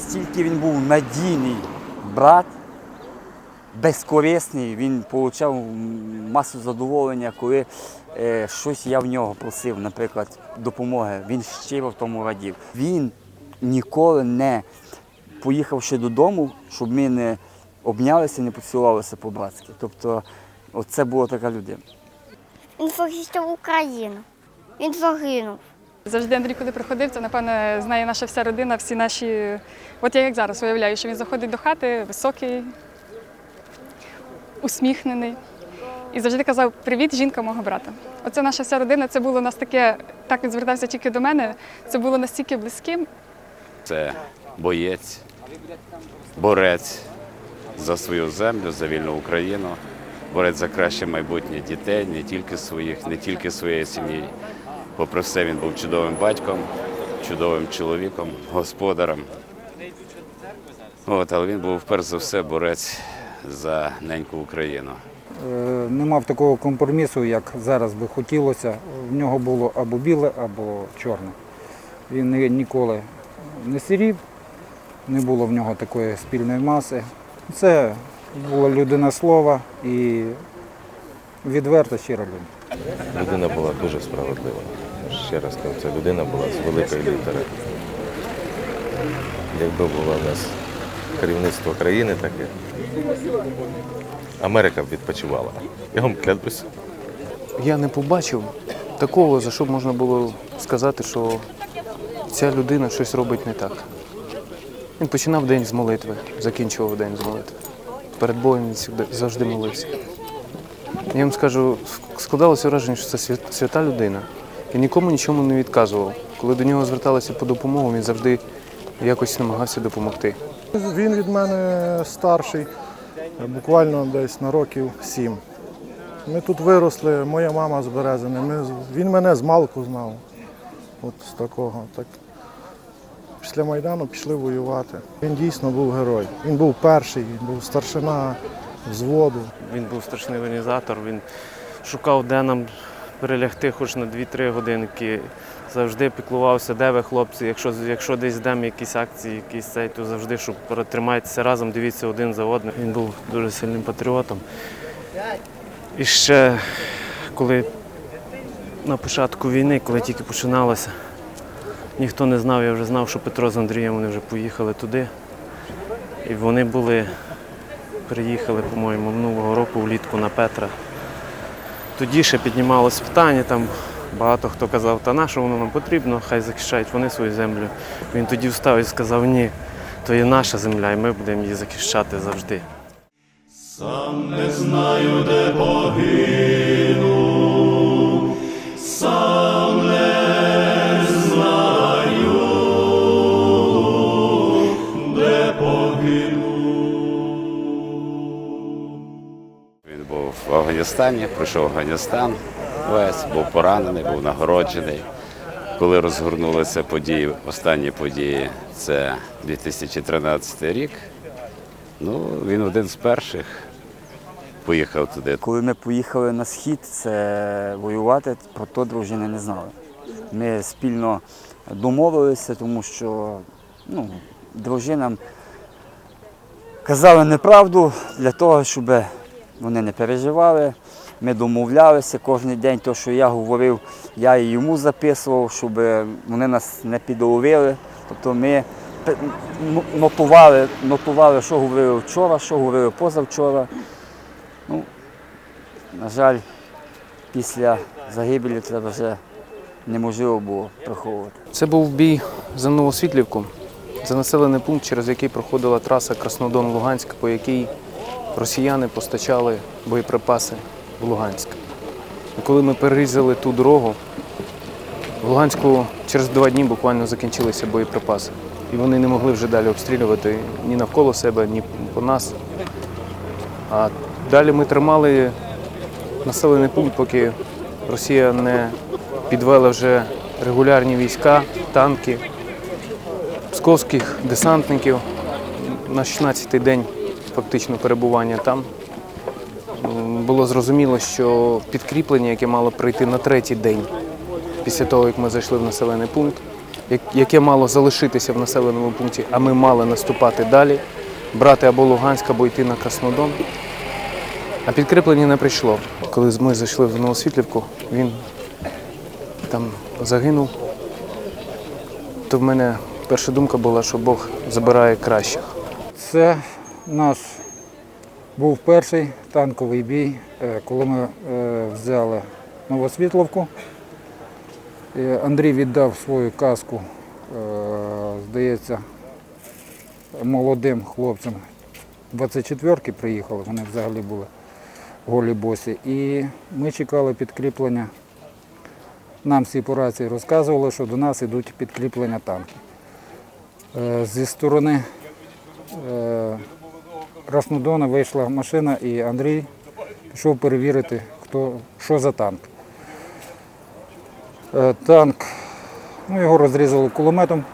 наскільки він був надійний брат, безкорисний, він отримав масу задоволення, коли е, щось я в нього просив, наприклад, допомоги. Він щиро в тому радів. Він ніколи не поїхавши додому, щоб ми не обнялися, не поцілувалися по-братськи. Тобто, оце була така людина. Він захистив Україну. Він загинув. Завжди Андрій, куди приходив, це, напевно, знає наша вся родина, всі наші. От я як зараз уявляю, що він заходить до хати, високий, усміхнений. І завжди казав Привіт, жінка мого брата. Оце наша вся родина, це було у нас таке, так він звертався тільки до мене. Це було настільки близьким. Це боєць, борець за свою землю, за вільну Україну, борець за краще майбутнє дітей, не тільки своїх, не тільки своєї сім'ї. Попри все, він був чудовим батьком, чудовим чоловіком, господарем. От, але він був перш за все борець за неньку Україну. Е, не мав такого компромісу, як зараз би хотілося. В нього було або біле, або чорне. Він ніколи не сірів, не було в нього такої спільної маси. Це була людина слова і відверта, щира людина. Людина була дуже справедлива. Ще раз кажу, ця людина була з великої літери. Якби було в нас керівництво країни таке, Америка б відпочивала. Я вам клянусь. Я не побачив такого, за що б можна було сказати, що ця людина щось робить не так. Він починав день з молитви, закінчував день з молитви. Перед Богом він завжди молився. Я вам скажу, складалося враження, що це свята людина. І нікому нічому не відказував. Коли до нього зверталися по допомогу, він завжди якось намагався допомогти. Він від мене старший, буквально десь на років сім. Ми тут виросли, моя мама з Березини. Ми, він мене з малку знав. От з такого. Так. Після Майдану пішли воювати. Він дійсно був герой. Він був перший, він був старшина взводу. Він був страшний організатор, він шукав, де нам перелягти хоч на 2-3 годинки. Завжди піклувався, де ви, хлопці. Якщо, якщо десь йдемо якісь акції, якісь цей, то завжди, щоб тримайтеся разом, дивіться один за одним. Він був дуже сильним патріотом. І ще коли на початку війни, коли тільки починалося, ніхто не знав, я вже знав, що Петро з Андрієм вони вже поїхали туди. І вони були приїхали, по-моєму, минулого року влітку на Петра. Тоді ще піднімалось питання, там багато хто казав, та на що воно нам потрібно, хай захищають вони свою землю. Він тоді встав і сказав, ні, то є наша земля, і ми будемо її захищати завжди. Сам не знаю, де Він Афганістані, пройшов Афганістан весь, був поранений, був нагороджений. Коли розгорнулися події, останні події, це 2013 рік. Ну, він один з перших поїхав туди. Коли ми поїхали на схід це воювати, про то дружини не знали. Ми спільно домовилися, тому що ну, дружинам казали неправду для того, щоб вони не переживали. Ми домовлялися кожен день, то, що я говорив, я і йому записував, щоб вони нас не підловили. Тобто ми нотували, нотували, що говорили вчора, що говорили позавчора. Ну, на жаль, після загибелі це вже неможливо було приховувати. Це був бій за Новосвітлівку, за населений пункт, через який проходила траса Краснодон-Луганськ, по якій росіяни постачали боєприпаси в Луганськ. І коли ми перерізали ту дорогу, в Луганську через два дні буквально закінчилися боєприпаси. І вони не могли вже далі обстрілювати ні навколо себе, ні по нас. А далі ми тримали населений пункт, поки Росія не підвела вже регулярні війська, танки, псковських десантників. На 16-й день фактично перебування там було зрозуміло, що підкріплення, яке мало прийти на третій день після того, як ми зайшли в населений пункт, яке мало залишитися в населеному пункті, а ми мали наступати далі, брати або Луганськ, або йти на Краснодон. А підкріплення не прийшло. Коли ми зайшли в Новосвітлівку, він там загинув, то в мене перша думка була, що Бог забирає кращих. Це наш був перший танковий бій, е, коли ми е, взяли Новосвітловку. Андрій віддав свою каску, е, здається, молодим хлопцям. 24-ки приїхали, вони взагалі були голі босі. І ми чекали підкріплення. Нам всі по рації розказували, що до нас йдуть підкріплення танків. Зі сторони Краснодона вийшла машина і Андрій пішов перевірити, хто, що за танк. Е, Танк, ну його розрізали кулеметом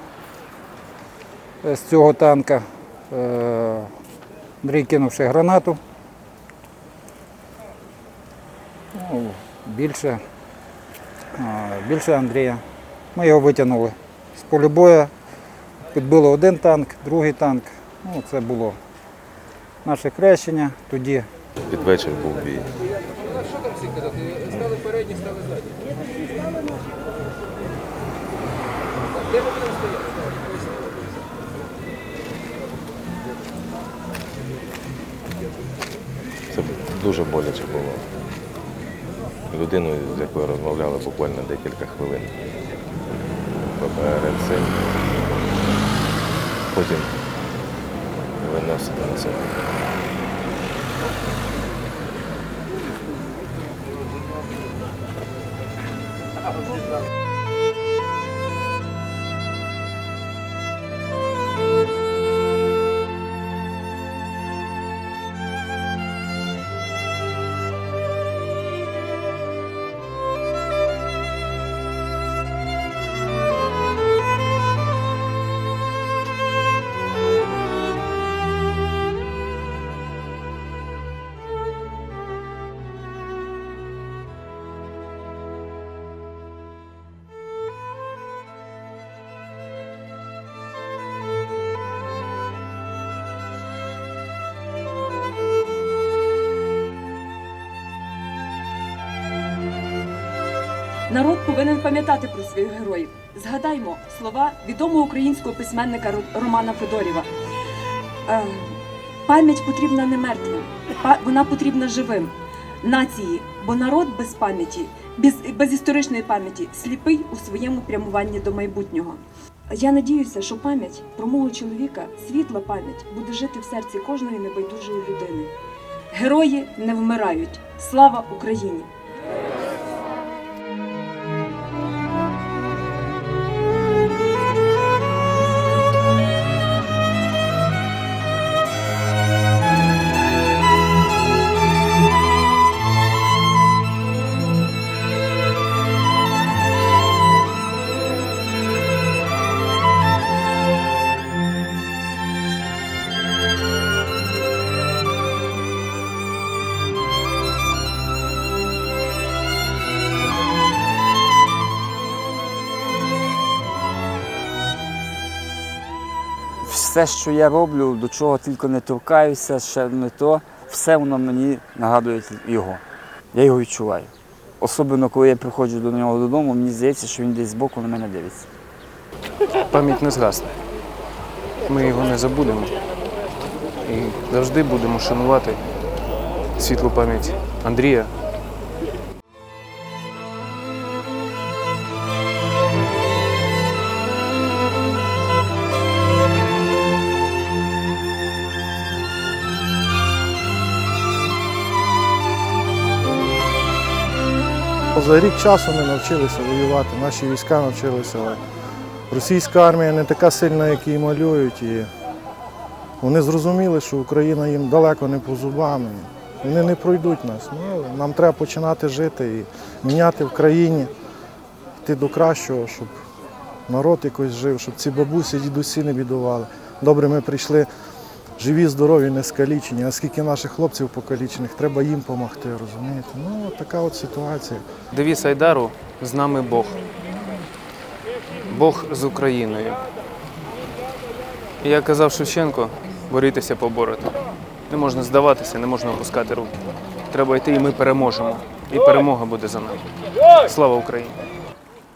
е, з цього танка. Е, Андрій кинувши гранату. Ну, більше, більше Андрія. Ми його витягнули з полю бою. Підбили один танк, другий танк. Ну, це було наше хрещення. Тоді Під вечір був бій. Що там всі казати? Стали передні, стали задні. Де могли стояти? Це дуже боляче було. Людину, з якою розмовляли буквально декілька хвилин. Потім виносити на себе. Народ повинен пам'ятати про своїх героїв. Згадаймо слова відомого українського письменника Романа Федорєва. Е, Пам'ять потрібна не мертвим, вона потрібна живим нації, бо народ без пам'яті, без, без історичної пам'яті сліпий у своєму прямуванні до майбутнього. Я надіюся, що пам'ять про мого чоловіка, світла пам'ять, буде жити в серці кожної небайдужої людини. Герої не вмирають. Слава Україні! Все, що я роблю, до чого тільки не торкаюся, ще не то, все воно мені нагадує його. Я його відчуваю. Особливо, коли я приходжу до нього додому, мені здається, що він десь збоку на мене дивиться. Пам'ять не згасне. Ми його не забудемо. І завжди будемо шанувати світлу пам'ять Андрія. За рік часу ми навчилися воювати, наші війська навчилися. Російська армія не така сильна, як її малюють. І вони зрозуміли, що Україна їм далеко не по зубам. Вони не пройдуть нас. Ну, нам треба починати жити і міняти в країні, йти до кращого, щоб народ якось жив, щоб ці бабусі, дідусі не бідували. Добре, ми прийшли живі, здорові, не скалічені. А скільки наших хлопців покалічених, треба їм допомогти, розумієте? Ну, от така от ситуація. Девіз Айдару з нами Бог. Бог з Україною. І як казав Шевченко, борітеся побороти. Не можна здаватися, не можна опускати руки. Треба йти, і ми переможемо. І перемога буде за нами. Слава Україні!